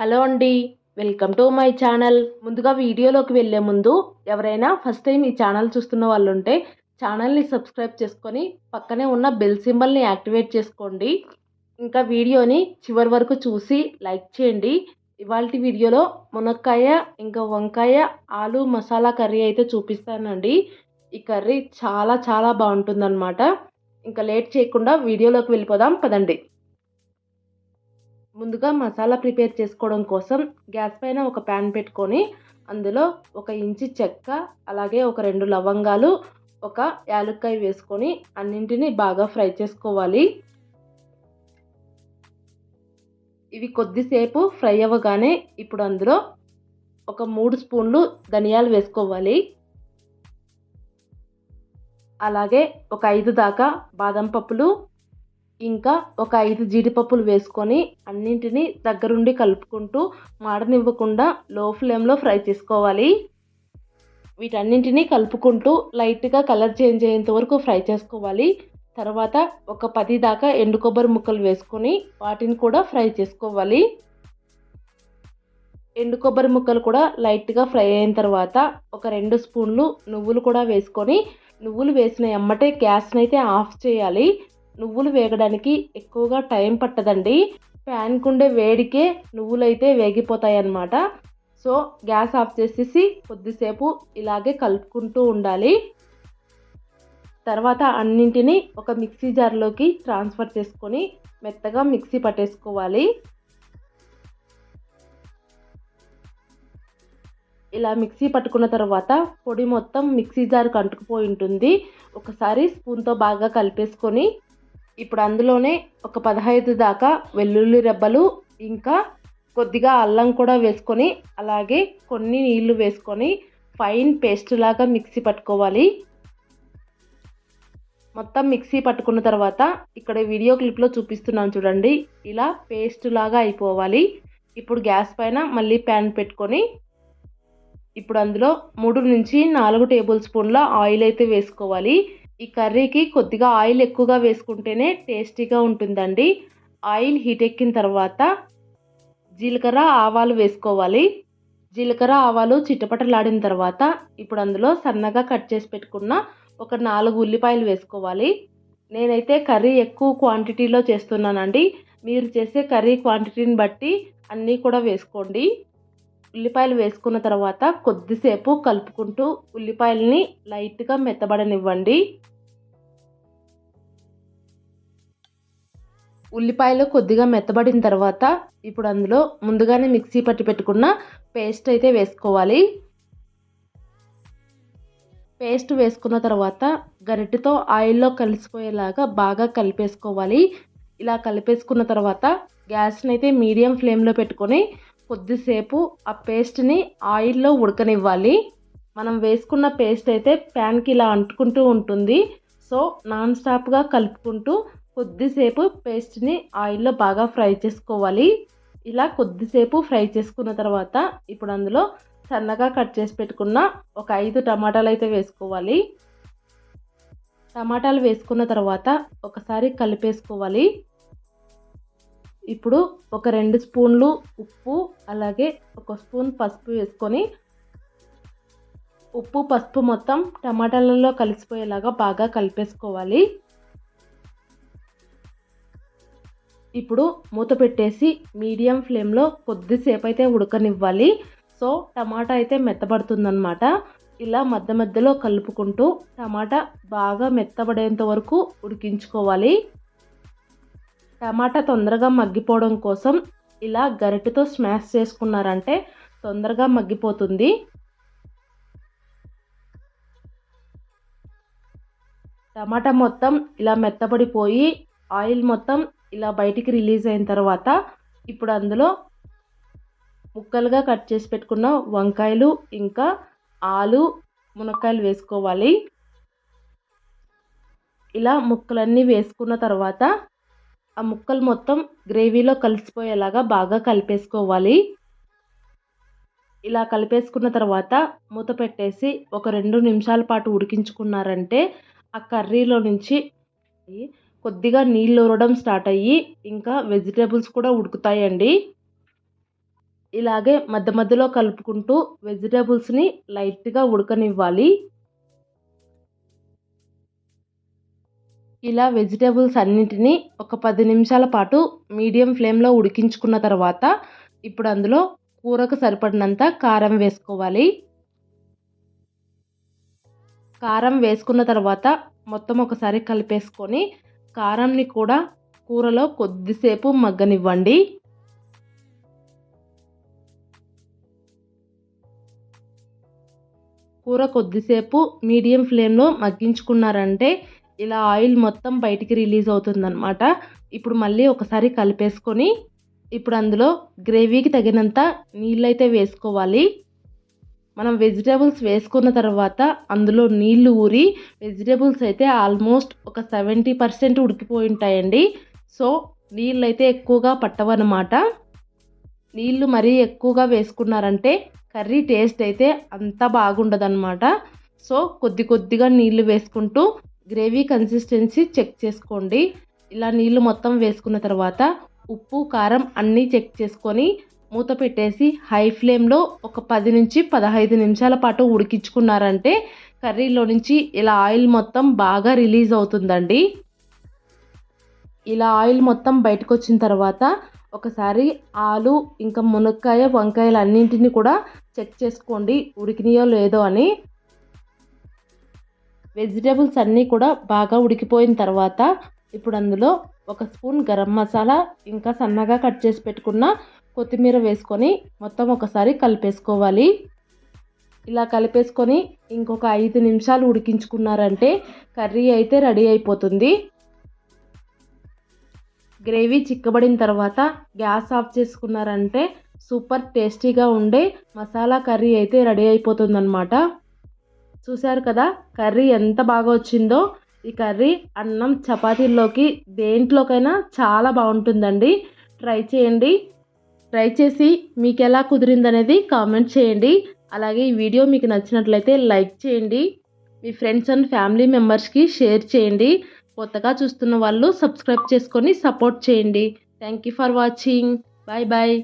Hello అండి welcome to my channel. ముందుగా వీడియోలోకి వెళ్ళే ముందు ఎవరైనా ఫస్ట్ టైం ఈ ఛానల్ చూస్తున్న వాళ్ళు ఉంటే ఛానల్ని సబ్స్క్రైబ్ చేసుకొని పక్కనే ఉన్న బెల్ సింబల్ని యాక్టివేట్ చేసుకోండి. ఇంకా వీడియోని చివరి వరకు చూసి లైక్ చేయండి. ఇవాళ వీడియోలో మునక్కాయ ఇంకా వంకాయ ఆలు మసాలా కర్రీ అయితే చూపిస్తానండి. ఈ కర్రీ చాలా చాలా బాగుంటుందన్నమాట. ఇంకా లేట్ చేయకుండా వీడియోలోకి వెళ్ళిపోదాం పదండి. ముందుగా మసాలా ప్రిపేర్ చేసుకోవడం కోసం గ్యాస్ పైన ఒక ప్యాన్ పెట్టుకొని అందులో ఒక ఇంచి చెక్క అలాగే ఒక రెండు లవంగాలు ఒక యాలక్కాయ వేసుకొని అన్నింటినీ బాగా ఫ్రై చేసుకోవాలి. ఇవి కొద్దిసేపు ఫ్రై అవ్వగానే ఇప్పుడు అందులో ఒక మూడు స్పూన్లు ధనియాలు వేసుకోవాలి. అలాగే ఒక ఐదు దాకా బాదం పప్పులు ఇంకా ఒక ఐదు జీడిపప్పులు వేసుకొని అన్నింటినీ దగ్గరుండి కలుపుకుంటూ మాడనివ్వకుండా లో ఫ్లేమ్లో ఫ్రై చేసుకోవాలి. వీటన్నింటినీ కలుపుకుంటూ లైట్గా కలర్ చేంజ్ అయ్యేంత వరకు ఫ్రై చేసుకోవాలి. తర్వాత ఒక పది దాకా ఎండు కొబ్బరి ముక్కలు వేసుకొని వాటిని కూడా ఫ్రై చేసుకోవాలి. ఎండు కొబ్బరి ముక్కలు కూడా లైట్గా ఫ్రై అయిన తర్వాత ఒక రెండు స్పూన్లు నువ్వులు కూడా వేసుకొని నువ్వులు వేసిన ఎమ్మటే గ్యాస్ని అయితే ఆఫ్ చేయాలి. నువ్వులు వేగడానికి ఎక్కువగా టైం పట్టదండి. ప్యాన్కుండే వేడికే నువ్వులు అయితే వేగిపోతాయి అన్నమాట సో గ్యాస్ ఆఫ్ చేసేసి కొద్దిసేపు ఇలాగే కలుపుకుంటూ ఉండాలి. తర్వాత అన్నింటినీ ఒక మిక్సీ జార్లోకి ట్రాన్స్ఫర్ చేసుకొని మెత్తగా మిక్సీ పట్టేసుకోవాలి. ఇలా మిక్సీ పట్టుకున్న తర్వాత పొడి మొత్తం మిక్సీ జార్కు అంటుకుపోయి ఉంటుంది. ఒకసారి స్పూన్తో బాగా కలిపేసుకొని ఇప్పుడు అందులోనే ఒక పదహైదు దాకా వెల్లుల్లి రెబ్బలు ఇంకా కొద్దిగా అల్లం కూడా వేసుకొని అలాగే కొన్ని నీళ్ళు వేసుకొని ఫైన్ పేస్ట్ లాగా మిక్సీ పట్టుకోవాలి. మొత్తం మిక్సీ పట్టుకున్న తర్వాత ఇక్కడ వీడియో క్లిప్లో చూపిస్తున్నాను చూడండి. ఇలా పేస్ట్ లాగా అయిపోవాలి. ఇప్పుడు గ్యాస్ పైన మళ్ళీ ప్యాన్ పెట్టుకొని ఇప్పుడు అందులో మూడు నుంచి నాలుగు టేబుల్ స్పూన్ల ఆయిల్ అయితే వేసుకోవాలి. ఈ కర్రీకి కొద్దిగా ఆయిల్ ఎక్కువగా వేసుకుంటేనే టేస్టీగా ఉంటుందండి. ఆయిల్ హీట్ ఎక్కిన తర్వాత జీలకర్ర ఆవాలు వేసుకోవాలి. జీలకర్ర ఆవాలు చిట్టపటలాడిన తర్వాత ఇప్పుడు అందులో సన్నగా కట్ చేసి పెట్టుకున్న ఒక నాలుగు ఉల్లిపాయలు వేసుకోవాలి. నేనైతే కర్రీ ఎక్కువ క్వాంటిటీలో చేస్తున్నానండి. మీరు చేసే కర్రీ క్వాంటిటీని బట్టి అన్నీ కూడా వేసుకోండి. ఉల్లిపాయలు వేసుకున్న తర్వాత కొద్దిసేపు కలుపుకుంటూ ఉల్లిపాయలని లైట్గా మెత్తబడనివ్వండి. ఉల్లిపాయలు కొద్దిగా మెత్తబడిన తర్వాత ఇప్పుడు అందులో ముందుగానే మిక్సీ పట్టి పెట్టుకున్న పేస్ట్ అయితే వేసుకోవాలి. పేస్ట్ వేసుకున్న తర్వాత గరిటెతో ఆయిల్లో కలిసిపోయేలాగా బాగా కలిపేసుకోవాలి. ఇలా కలిపేసుకున్న తర్వాత గ్యాస్ని అయితే మీడియం ఫ్లేమ్లో పెట్టుకొని కొద్దిసేపు ఆ పేస్ట్ని ఆయిల్లో ఉడకనివ్వాలి. మనం వేసుకున్న పేస్ట్ అయితే ప్యాన్కి ఇలా అంటుకుంటూ ఉంటుంది. సో నాన్ స్టాప్గా కలుపుకుంటూ కొద్దిసేపు పేస్ట్ని ఆయిల్లో బాగా ఫ్రై చేసుకోవాలి. ఇలా కొద్దిసేపు ఫ్రై చేసుకున్న తర్వాత ఇప్పుడు అందులో సన్నగా కట్ చేసి పెట్టుకున్న ఒక ఐదు టమాటాలు అయితే వేసుకోవాలి. టమాటాలు వేసుకున్న తర్వాత ఒకసారి కలిపేసుకోవాలి. ఇప్పుడు ఒక రెండు స్పూన్లు ఉప్పు అలాగే ఒక స్పూన్ పసుపు వేసుకొని ఉప్పు పసుపు మొత్తం టమాటాలలో కలిసిపోయేలాగా బాగా కలిపేసుకోవాలి. ఇప్పుడు మూత పెట్టేసి మీడియం ఫ్లేమ్లో కొద్దిసేపు అయితే ఉడకనివ్వాలి. సో టమాటా అయితే మెత్తబడుతుందన్నమాట. ఇలా మధ్య మధ్యలో కలుపుకుంటూ టమాటా బాగా మెత్తబడేంత వరకు ఉడికించుకోవాలి. టమాటా తొందరగా మగ్గిపోవడం కోసం ఇలా గరిటెతో స్మాష్ చేసుకున్నారంటే తొందరగా మగ్గిపోతుంది. టమాటా మొత్తం ఇలా మెత్తబడిపోయి ఆయిల్ మొత్తం ఇలా బయటికి రిలీజ్ అయిన తర్వాత ఇప్పుడు అందులో ముక్కలుగా కట్ చేసి పెట్టుకున్న వంకాయలు ఇంకా ఆలు మునక్కాయలు వేసుకోవాలి. ఇలా ముక్కలన్నీ వేసుకున్న తర్వాత ఆ ముక్కలు మొత్తం గ్రేవీలో కలిసిపోయేలాగా బాగా కలిపేసుకోవాలి. ఇలా కలిపేసుకున్న తర్వాత మూత పెట్టేసి ఒక రెండు నిమిషాల పాటు ఉడికించుకున్నారంటే ఆ కర్రీలో నుంచి కొద్దిగా నీళ్ళు ఊరడం స్టార్ట్ అయ్యి ఇంకా వెజిటేబుల్స్ కూడా ఉడుకుతాయండి. ఇలాగే మధ్య మధ్యలో కలుపుకుంటూ వెజిటేబుల్స్ని లైట్గా ఉడకనివ్వాలి. ఇలా వెజిటేబుల్స్ అన్నింటినీ ఒక పది నిమిషాల పాటు మీడియం ఫ్లేమ్లో ఉడికించుకున్న తర్వాత ఇప్పుడు అందులో కూరకు సరిపడినంత కారం వేసుకోవాలి. కారం వేసుకున్న తర్వాత మొత్తం ఒకసారి కలిపేసుకొని కారంని కూడా కూరలో కొద్దిసేపు మగ్గనివ్వండి. కూర కొద్దిసేపు మీడియం ఫ్లేమ్లో మగ్గించుకున్నారంటే ఇలా ఆయిల్ మొత్తం బయటికి రిలీజ్ అవుతుందన్నమాట. ఇప్పుడు మళ్ళీ ఒకసారి కలిపేసుకొని ఇప్పుడు అందులో గ్రేవీకి తగినంత నీళ్ళైతే వేసుకోవాలి. మనం వెజిటేబుల్స్ వేసుకున్న తర్వాత అందులో నీళ్ళు ఊరి వెజిటేబుల్స్ అయితే ఆల్మోస్ట్ ఒక సెవెంటీ పర్సెంట్ ఉడికిపోయి ఉంటాయండి సో నీళ్ళు అయితే ఎక్కువగా పట్టవన్నమాట. నీళ్ళు మరీ ఎక్కువగా వేసుకున్నారంటే కర్రీ టేస్ట్ అయితే అంత బాగుండదన్నమాట. సో కొద్ది కొద్దిగా నీళ్ళు వేసుకుంటూ గ్రేవీ కన్సిస్టెన్సీ చెక్ చేసుకోండి. ఇలా నీళ్ళు మొత్తం వేసుకున్న తర్వాత ఉప్పు కారం అన్నీ చెక్ చేసుకొని మూత పెట్టేసి హై ఫ్లేమ్లో ఒక పది నుంచి పదహైదు నిమిషాల పాటు ఉడికించుకున్నారంటే కర్రీలో నుంచి ఇలా ఆయిల్ మొత్తం బాగా రిలీజ్ అవుతుందండి. ఇలా ఆయిల్ మొత్తం బయటకు వచ్చిన తర్వాత ఒకసారి ఆలు ఇంకా మునక్కాయ వంకాయలు అన్నింటినీ కూడా చెక్ చేసుకోండి. ఉడికినాయో లేదో అని. వెజిటేబుల్స్ అన్నీ కూడా బాగా ఉడికిపోయిన తర్వాత ఇప్పుడు అందులో ఒక స్పూన్ గరం మసాలా ఇంకా సన్నగా కట్ చేసి పెట్టుకున్న కొత్తిమీర వేసుకొని మొత్తం ఒకసారి కలిపేసుకోవాలి. ఇలా కలిపేసుకొని ఇంకొక ఐదు నిమిషాలు ఉడికించుకున్నారంటే కర్రీ అయితే రెడీ అయిపోతుంది. గ్రేవీ చిక్కబడిన తర్వాత గ్యాస్ ఆఫ్ చేసుకున్నారంటే సూపర్ టేస్టీగా ఉండే మసాలా కర్రీ అయితే రెడీ అయిపోతుందన్నమాట. చూశారు కదా కర్రీ ఎంత బాగా వచ్చిందో. ఈ కర్రీ అన్నం చపాతీల్లోకి దేంట్లోకైనా చాలా బాగుంటుందండి. ట్రై చేయండి. ట్రై చేసి మీకు ఎలా కుదిరిందనేది కామెంట్ చేయండి. అలాగే ఈ వీడియో మీకు నచ్చినట్లయితే లైక్ చేయండి. మీ ఫ్రెండ్స్ అండ్ ఫ్యామిలీ మెంబర్స్కి షేర్ చేయండి. కొత్తగా చూస్తున్న వాళ్ళు సబ్స్క్రైబ్ చేసుకొని సపోర్ట్ చేయండి. Thank you for watching. Bye bye.